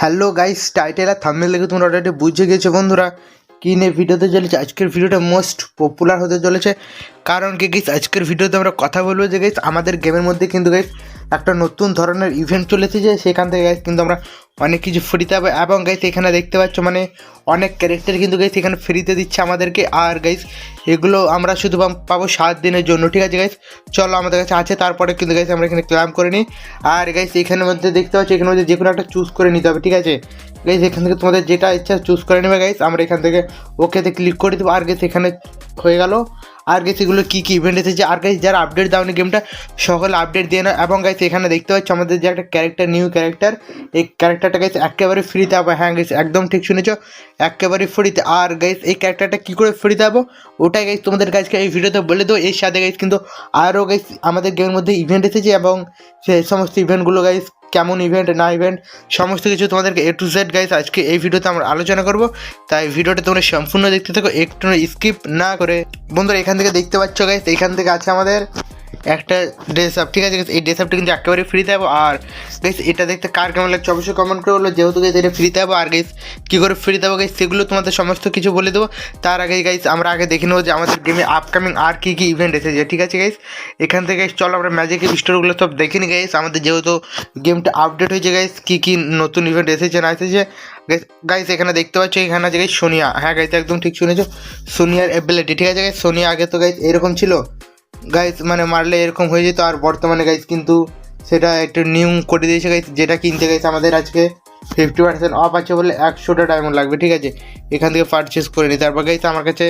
Hello guys, title আর thumbnail দেখে তোমরা অলরেডি বুঝে গেছো বন্ধুরা। কী নিয়ে ভিডিওতে চলেছে? আজকের ভিডিওটা মোস্ট পপুলার হতে চলেছে। কারণ কি গেছ আজকের ভিডিওতে আমরা কথা বলব যে গেছ আমাদের গেমের মধ্যে কিন্তু গাইস একটা নতুন ধরনের ইভেন্ট চলেছে যে সেখান থেকে গাইস কিন্তু আমরা অনেক কিছু ফ্রিতে পাবো। এবং গাইস এখানে দেখতে পাচ্ছ মানে অনেক ক্যারেক্টার কিন্তু গাইস এখানে ফ্রিতে দিচ্ছে আমাদেরকে। আর গাইস এগুলো আমরা শুধু পাবো সাত দিনের জন্য, ঠিক আছে গাইস চলো আমাদের কাছে আছে, তারপরে কিন্তু গাইস আমরা এখানে ক্লাম করে নিই। আর গাইস এখানের মধ্যে দেখতে পাচ্ছি, এখানের মধ্যে যে কোনো একটা চুজ করে নিতে হবে, ঠিক আছে? গাইস এখান থেকে তোমাদের যেটা ইচ্ছা চুজ করে নেবে গাইস আমরা এখান থেকে ওকেতে ক্লিক করে দেবো। আর গাইস এখানে হয়ে গেল। আর গাইস এগুলো কী কী ইভেন্ট এসেছে? আর গাইস যারা আপডেট দাওনি গেমটা সকলে আপডেট দিয়ে না এবং গাইস এখানে দেখতে পাচ্ছ আমাদের যে একটা ক্যারেক্টার নিউ ক্যারেক্টার এই ক্যারেক্টারটা গাইস একেবারে ফ্রিতে পাবো। হ্যাঁ গাইস একদম ঠিক শুনেছো? একেবারে ফ্রিতে আর গাইস এই ক্যারেক্টারটা কী করে ফ্রিতে পাবো? ওটাই গাইস তোমাদের কাছকে এই ভিডিওতে বলে দেবো। এর সাথে গাইস কিন্তু আরও গাইস আমাদের গেমের মধ্যে ইভেন্ট এসেছে এবং সেই সমস্ত ইভেন্টগুলো গাইস কেমন ইভেন্ট না ইভেন্ট সমস্ত কিছু তোমাদেরকে এ টু জেড গাইস আজকে এই ভিডিওতে আমরা আলোচনা করব। তাই ভিডিওটা তোমরা সম্পূর্ণ দেখতে থাকো একটু স্কিপ না করে। বন্ধুরা, এখান থেকে দেখতে পাচ্ছ গাইস এখান থেকে আছে আমাদের একটা ড্রেস আপ ঠিক আছে? এই ড্রেস আপটি কিন্তু একেবারে ফ্রিতে পাবো। আর গাইস এটা দেখতে কার কেমন লাগছে অবশ্যই কমেন্ট করে বলো। যেহেতু গাইস এটা ফ্রিতে পাবো। আর গাইস কী করে ফ্রি দেবো গাইস সেগুলো তোমাদের সমস্ত কিছু বলে দেবো। তার আগে গাইস আমরা আগে দেখে নেব যে আমাদের গেমে আপকামিং আর কী কী ইভেন্ট এসেছে। ঠিক আছে গাইস এখান থেকে guys, চলো আমরা ম্যাজিক স্টোরগুলো সব দেখে নিই গাইস আমাদের যেহেতু গেমটা আপডেট হয়েছে গাইস কী কী নতুন ইভেন্ট এসেছে না এসেছে। গাইস এখানে দেখতে পাচ্ছ, এখানে আছে গাইস সোনিয়া। হ্যাঁ গাইস একদম ঠিক শুনেছো। সোনিয়ার এবিলিটি ঠিক আছে গাইস সোনিয়া আগে তো গাইস এরকম ছিল। গাইস মানে মারলে এরকম হয়ে যেত, আর বর্তমানে গাইস কিন্তু সেটা একটু নিউ করে দিয়েছে গাইস যেটা কিনতে গাইস আমাদের আজকে ফিফটি পার্সেন্ট অফ আছে বলে একশোটা ডায়মন্ড লাগবে, ঠিক আছে? এখান থেকে পারচেস করে নিই তারপর গাইস আমার কাছে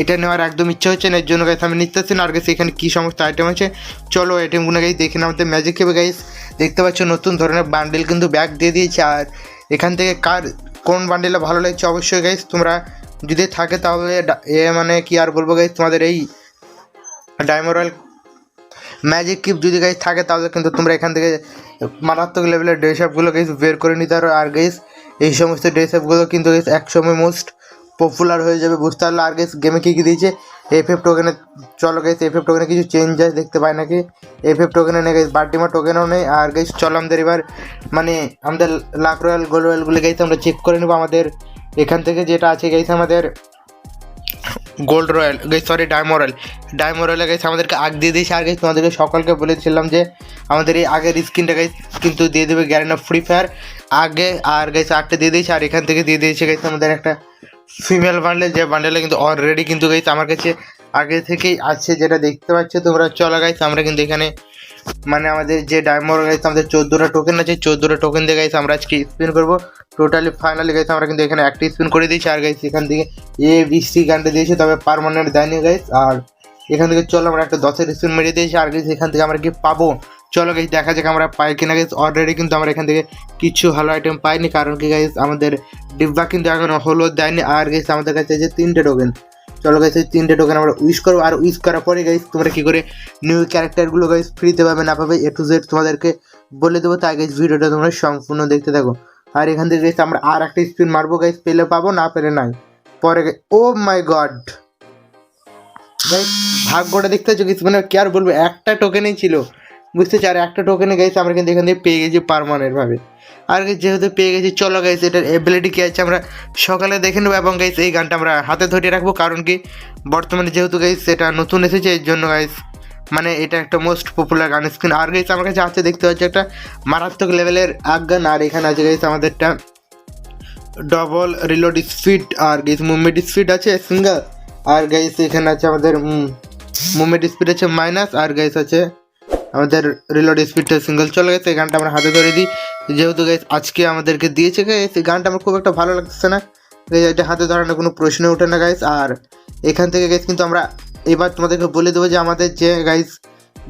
এটা নেওয়ার একদম ইচ্ছা হচ্ছে না, এর জন্য গাইস আমি নিতে না। আর গাইস এখানে কী সমস্ত আইটেম আছে? চলো আইটেমগুলো গাইস দেখে আমাদের ম্যাজিক খেবে গাইস দেখতে পাচ্ছ নতুন ধরনের বান্ডেল কিন্তু ব্যাগ দিয়ে দিয়েছে, আর এখান থেকে কার কোন বান্ডেলটা ভালো লাগছে অবশ্যই গাইস তোমরা যদি থাকে তাহলে এ মানে কি আর বলব গাইস তোমাদের এই ডায়মোরাল ম্যাজিক কিপ যদি গাইস থাকে, তাহলে কিন্তু তোমরা এখান থেকে মারাত্মক লেভেলের ড্রেস আপগুলো গাইস বের করে নিতে পারো। আর গাইস এই সমস্ত ড্রেস আপগুলো কিন্তু গাইস একসময় মোস্ট পপুলার হয়ে যাবে। বুঝতে পারল? আর গাইস গেমে কী কী দিয়েছে? এফ এফ টোকেনে চলো গাইস এফ এফ টোকেনে কিছু চেঞ্জ আছে, দেখতে পাই নাকি? এফ এফ টোকেনে নেই গাইস বার্টিমা টোকেনও নেই। আর গাইস চলো আমাদের এবার মানে আমাদের লাক রয়্যাল গোল্ড রয়্যালগুলো গাইস আমরা চেক করে নেব আমাদের। এখান থেকে যেটা আছে গাইস আমাদের গোল্ড রয়্যাল, গাইস সরি ডায়মোরাল ডায়মোরালে গেছে আমাদেরকে আগ দিয়ে দিয়েছে, আর গেছে তোমাদেরকে সকলকে বলেছিলাম যে, আমাদের এই আগের স্ক্রিনটা গাইস, কিন্তু দিয়ে দেবে গ্যারেন্ট অফ ফ্রি ফায়ার আগে আর গাইস, আটটা দিয়ে দিয়েছে, আর এখান থেকে দিয়ে দিয়েছে গেছে আমাদের একটা ফিমেল বান্ডেল যে বান্ডেলে কিন্তু অলরেডি কিন্তু গেছে আমার কাছে আগে থেকেই আছে, যেটা দেখতে পাচ্ছ তোমরা, চলো গাইস আমরা কিন্তু এখানে মানে আমাদের যে ডায়মন্ড গাইস আমাদের চোদ্দোটা টোকেন আছে। চোদ্দোটা টোকেন দিয়ে গাইস আমরা আজকে স্পিন করব। টোটালি ফাইনালি গাইস আমরা কিন্তু এখানে একটা স্পিন করে দিয়েছি। আর গাইস এখান থেকে এ বি সি গানটা দিয়েছে, তবে পারমানেন্ট দেয়নি গাইস আর এখান থেকে চলো, আমরা একটা দশের স্পিন মেরে দিয়েছি। আর গাইস এখান থেকে আমরা কি পাবো। চলো গাইস দেখা যাক আমরা পাই কিনা গাইস অলরেডি কিন্তু আমরা এখান থেকে কিছু ভালো আইটেম পাইনি, কারণ কি গাইস আমাদের ডিব্বা কিন্তু এখন হলো দেয়নি। আর গাইস আমাদের কাছে আছে তিনটে টোকেন চলো গাইস এই তিনটে টোকেন আমরা উইশ করব। আর উইশ করার পরে গাইস তোমরা কি করে নিউ ক্যারেক্টারগুলো গাইস ফ্রিতে পাবে না পাবে এ টু জেড তোমাদেরকে বলে দেবো। তাই গাইস ভিডিওটা তোমরা সম্পূর্ণ দেখতে থাকো। আর এখান থেকে গাইস আমরা আর একটা স্পিন মারবো গাইস পেলে পাবো, না পেলে নাই। পরে ও মাই গড গাইস ভাগ্যটা দেখতে হচ্ছে কিছু মানে কি আর বলব, একটা টোকেনই ছিল। বুঝতে চার একটা টোকেনে গাইছে আমরা কিন্তু এখান থেকে পেয়ে গেছি পারমানেন্ট ভাবে আর যেহেতু পেয়ে গেছি, চলো গাইস এটার এবিলিটি কী আছে আমরা সকালে দেখে নেব এবং গাইস এই গানটা আমরা হাতে ধরে রাখব। কারণ কি, বর্তমানে যেহেতু গাইস এটা নতুন এসেছে এর জন্য গাইস মানে এটা একটা মোস্ট পপুলার গান স্ক্রিন আর গাইস আমার কাছে আছে, দেখতে পাচ্ছি একটা মারাত্মক লেভেলের গান আর এখানে আছে গাইস আমাদেরটা ডবল রিলোড স্পিড আর গাইস মুভমেন্ট স্পিড আছে সিঙ্গেল আর গাইস এখানে আছে আমাদের মুভমেন্ট স্পিড আছে মাইনাস আর গাইস আছে আমাদের রিলোড স্পিডটা সিঙ্গেল চলে গেছে, এই গানটা আমরা হাতে ধরে দিই। যেহেতু গাইস আজকে আমাদেরকে দিয়েছে গাইস এই গানটা আমার খুব একটা ভালো লাগছে না। এটা হাতে ধরানোর কোনো প্রশ্ন ওঠে না গাইস আর এখান থেকে গাইস কিন্তু আমরা এবার তোমাদেরকে বলে দেবো যে আমাদের যে গাইস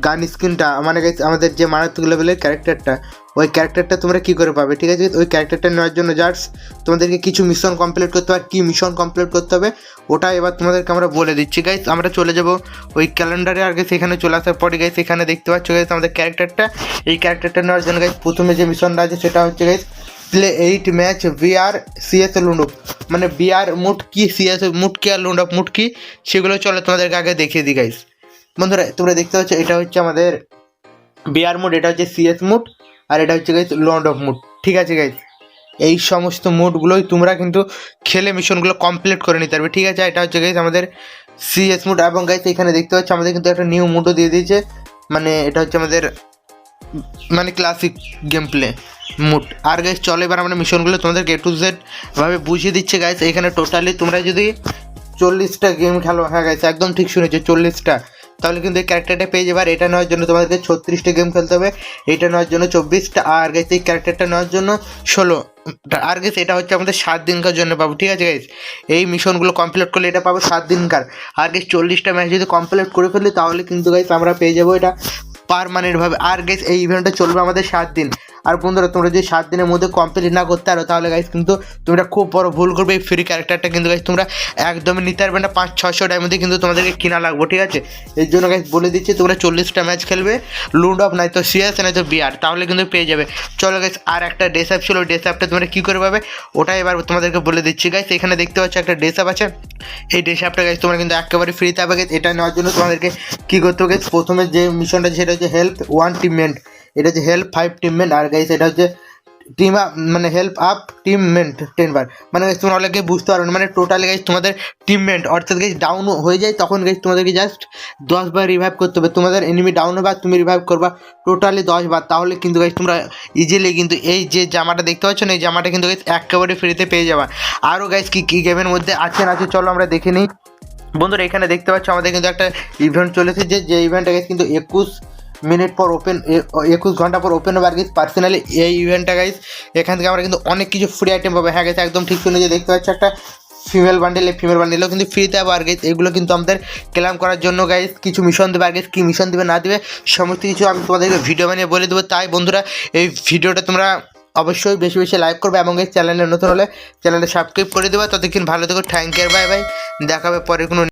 গান স্ক্রিনটা মানে আমাদের যে মারাত্মক লেভেলের ক্যারেক্টারটা ওই ক্যারেক্টারটা তোমরা কী করে পাবে, ঠিক আছে? ওই ক্যারেক্টারটা নেওয়ার জন্য জাস্ট তোমাদেরকে কিছু মিশন কমপ্লিট করতে হবে। কী মিশন কমপ্লিট করতে হবে, ওটা এবার তোমাদেরকে আমরা বলে দিচ্ছি। গাইস আমরা চলে যাব ওই ক্যালেন্ডারে আর গাইস এখানে চলে আসার পরে গাইস এখানে দেখতে পাচ্ছ গাইস আমাদের ক্যারেক্টারটা এই ক্যারেক্টারটা নেওয়ার জন্য গাইস প্রথমে যে মিশনটা আছে, সেটা হচ্ছে guys play eight match BR CS লুন্ডুপ মানে বিআর মুট কি সিএস মুট কি আর লুন্ডুপ মুট কি? সেগুলো চলে তোমাদেরকে আগে দেখিয়ে দিই গাইস বন্ধুরা, তোমরা দেখতে পাচ্ছ, এটা হচ্ছে আমাদের বিআর মুড, এটা হচ্ছে সিএস মুড, আর এটা হচ্ছে গাইস লন্ড অফ মুড। ঠিক আছে গাইস এই সমস্ত মুডগুলোই তোমরা কিন্তু খেলে মিশনগুলো কমপ্লিট করে নিতে পারবে। ঠিক আছে? এটা হচ্ছে গাইস আমাদের সিএস মুড, এবং গাইস এখানে দেখতে পাচ্ছ, আমাদের কিন্তু একটা নিউ মুডও দিয়ে দিয়েছে। মানে এটা হচ্ছে আমাদের মানে ক্লাসিক গেম প্লে মুড। আর গাইস চলো এবার আমরা মিশনগুলো তোমাদেরকে এ টু জেড ভাবে বুঝিয়ে দিচ্ছে গাইস এখানে টোটালি তোমরা যদি চল্লিশটা গেম খেলো হ্যাঁ গাইস একদম ঠিক শুনেছো, চল্লিশটা। তাহলে কিন্তু এই ক্যারেক্টারটা পেয়ে যাবে। আর এটা নেওয়ার জন্য তোমাদেরকে ছত্রিশটা গেম খেলতে হবে। এটা নেওয়ার জন্য চব্বিশটা। আর গাইস এই ক্যারেক্টারটা নেওয়ার জন্য ষোলো। আর গেস এটা হচ্ছে আমাদের সাত দিনকার জন্য পাবো, ঠিক আছে গাইস এই মিশনগুলো কমপ্লিট করলে এটা পাবো সাত দিনকার। আর গেছে চল্লিশটা ম্যাচ যদি কমপ্লিট করে ফেলি, তাহলে কিন্তু গাইস আমরা পেয়ে যাব এটা। পারমানেন্টভাবে। আর গাইস এই ইভেন্টটা চলবে আমাদের সাত দিন। আর বন্ধুরা, তোমরা যদি সাত দিনের মধ্যে কমপ্লিট না করতে পারো, তাহলে গাইস কিন্তু তোমরা খুব বড় ভুল করবে এই ফ্রি ক্যারেক্টারটা কিন্তু গাইস তোমরা একদমই নিতে পারবে না। পাঁচ ছশো টাইম মধ্যে কিন্তু তোমাদেরকে কিনা লাগবে, ঠিক আছে? এর জন্য গাইস বলে দিচ্ছি, তোমরা চল্লিশটা ম্যাচ খেলবে। লুড অফ নয়তো সিএস, নয়তো বিআর, তাহলে কিন্তু পেয়ে যাবে। চলো গাইস আর একটা ডেস অ্যাপ ছিল ডেস অ্যাপটা তোমরা কী করে পাবে? ওটাই এবার তোমাদেরকে বলে দিচ্ছি গাইস এখানে দেখতে পাচ্ছ একটা ডেস অ্যাপ আছে। এই ডেস অ্যাপটা গাইস তোমরা কিন্তু একেবারে ফ্রিতে পাবে। এটা নেওয়ার জন্য তোমাদেরকে কী করতে হবে প্রথমে যে মিশনটা সেটা হচ্ছে হেল্প ওয়ান টিমমেন্ট এটা হচ্ছে হেল্প ফাইভ টিমমেন্ট আর গাইস এটা হচ্ছে টিম আপ মানে হেল্প আপ টিমমেন্ট টেনবার মানে তোমরা অনেকে বুঝতে পারবে মানে টোটালি গাইজ তোমাদের টিমমেন্ট অর্থাৎ গাইজ ডাউন হয়ে যায়, তখন গাইজ তোমাদেরকে জাস্ট দশ বার রিভাইভ করতে হবে। তোমাদের এনিমি ডাউন হবে আর তুমি রিভাইভ করবা টোটালি দশ বার। তাহলে কিন্তু গাইজ তোমরা ইজিলি কিন্তু এই যে জামাটা দেখতে পাচ্ছ না, এই জামাটা কিন্তু গাইজ একেবারে ফ্রিতে পেয়ে যাবা। আরও গাইজ কি, কী গেমের মধ্যে আছে না আছে, চলো আমরা দেখে নিই। বন্ধুরা, এখানে দেখতে পাচ্ছ, আমাদের কিন্তু একটা ইভেন্ট চলেছে যে যে ইভেন্টটা গাইজ কিন্তু একুশ মিনিট পর ওপেন একুশ ঘণ্টা পর ওপেন হবে। আর গাইজ পার্সোনালি এই ইভেন্টটা গাইজ এখান থেকে আমরা কিন্তু অনেক কিছু ফ্রি আইটেম পাবো। হ্যাঁ গেছে একদম ঠিক শুনে যে দেখতে পাচ্ছি একটা ফিমেল বান্ডেল ফিমেল বান্ডেলও কিন্তু ফ্রিতে হবে আর গাইজ এগুলো কিন্তু আমাদের ক্লেম করার জন্য গাইজ কিছু মিশন দেবে। আর গাইজ কী মিশন দেবে, না দেবে, সমস্ত কিছু আমি তোমাদেরকে ভিডিও বানিয়ে বলে দেবো। তাই বন্ধুরা, এই ভিডিওটা তোমরা অবশ্যই বেশি বেশি লাইক করবে এবং এই চ্যানেলে নতুন হলে চ্যানেলে সাবস্ক্রাইব করে দেবে। ততক্ষণ ভালো থেকো থ্যাংক ইউ বাই বাই দেখাবে পরে কোনো